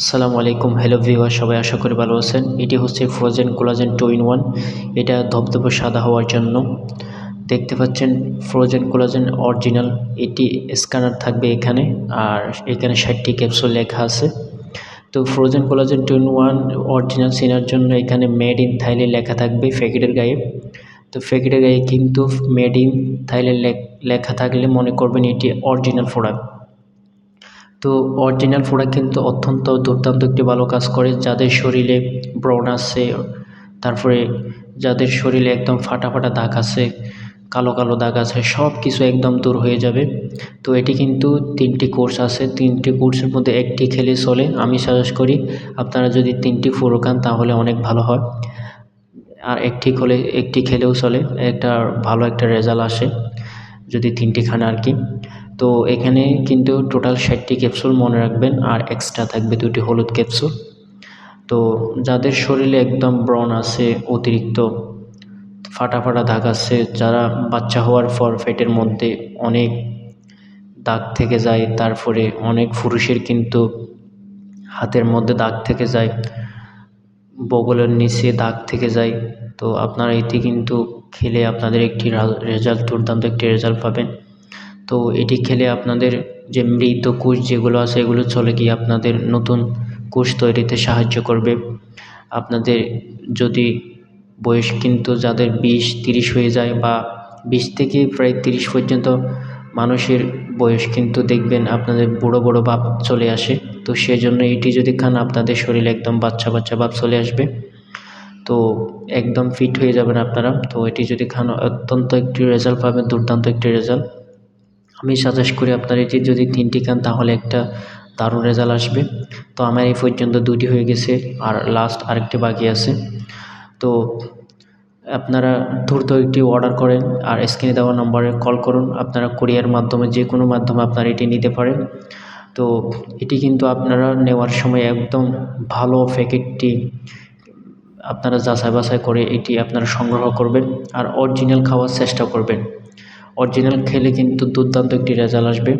আসসালামু আলাইকুম। Hello viewer সবাই আশা করি ভালো আছেন। এটি হচ্ছে frozen collagen two in one এটা ধবধবে সাদা হওয়ার জন্য। দেখতে পাচ্ছেন ফ্রোজেন কোলাজেন অরিজিনাল এটি স্ক্যানার থাকবে এখানে। আর এখানে ষাটটি ক্যাপসুল লেখা আছে। তো frozen collagen two in one original সিনার জন্য এখানে মেড ইন থাইল্যান্ড লেখা থাকবে প্যাকেটের গায়ে। তো প্যাকেটের গায়ে কিন্তু মেড ইন থাইল্যান্ড লেখা থাকলে মনে করবেন এটি অরিজিনাল প্রোডাক্ট তো অরিজিনাল প্রোডাক্ট কিন্তু অত্যন্ত দুর্দান্ত একটি ভালো কাজ করে, যাদের শরীরে ব্রণ আছে, তারপরে যাদের শরীরে একদম ফাটা ফাটা দাগ আছে, কালো কালো দাগ আছে সব কিছু একদম দূর হয়ে যাবে। তো এটি কিন্তু তিনটি কোর্স আছে, তিনটি কোর্সের মধ্যে একটি খেলে চলে। আমি সাজেস্ট করি আপনারা যদি তিনটি ফুরো খান তাহলে অনেক ভালো হয়। আর একটি খোলে, একটি খেলেও চলে, একটা ভালো একটা রেজাল্ট আসে যদি তিনটি খান আর কি। তো এখানে কিন্তু টোটাল ষাটটি ক্যাপসুল মনে রাখবেন আর এক্সট্রা থাকবে দুটি হলুদ ক্যাপসুল তো যাদের শরীরে একদম ব্রণ আছে, অতিরিক্ত ফাটা ফাটা দাগ আছে, যারা বাচ্চা হওয়ার পর পেটের মধ্যে অনেক দাগ থেকে যায়, তারপরে অনেক পুরুষের কিন্তু হাতের মধ্যে দাগ থেকে যায়, বগলের নিচে দাগ থেকে যায়, তো আপনারা এটি কিন্তু খেলে আপনাদের একটি রেজাল্ট দুর্দান্ত একটি রেজাল্ট পাবেন। তো এটি খেলে আপনাদের যে মৃত কোষ যেগুলো আছে, এগুলো চলে গিয়ে আপনাদের নতুন কোষ তৈরিতে সাহায্য করবে? আপনাদের যদি বয়স কিন্তু যাদের বিশ, তিরিশ হয়ে যায় বা বিশ থেকে প্রায় তিরিশ পর্যন্ত মানুষের বয়স কিন্তু দেখবেন আপনাদের বড়ো বড়ো ভাব চলে আসে। তো সেজন্য এটি যদি খান, আপনাদের শরীরে একদম বাচ্চা বাচ্চা ভাব চলে আসবে। তো একদম ফিট হয়ে যাবেন আপনারা। তো এটি যদি খান, অত্যন্ত একটি রেজাল্ট পাবেন, দুর্দান্ত একটি রেজাল্ট আমি সাজেস্ট করি আপনার এটি যদি তিনটি খান, তাহলে একটা দারুণ রেজাল্ট আসবে। তো আমার এই পর্যন্ত দুটি হয়ে গেছে, আর লাস্ট আরেকটি বাকি আছে। তো আপনারা দ্রুত একটি অর্ডার করেন, আর স্ক্রিনে দেওয়া নম্বরে কল করুন। আপনারা কুরিয়ার মাধ্যমে, যে কোনো মাধ্যমে আপনারা এটি নিতে পারেন। তো এটি কিন্তু আপনারা নেওয়ার সময় একদম ভালো প্যাকেটটি আপনারা যাচাই বাছাই করে এটি আপনারা সংগ্রহ করবেন, আর অরিজিনাল খাওয়ার চেষ্টা করবেন। অরিজিনাল খেলে কিন্তু দুর্দান্ত একটি রেজাল্ট আসবে।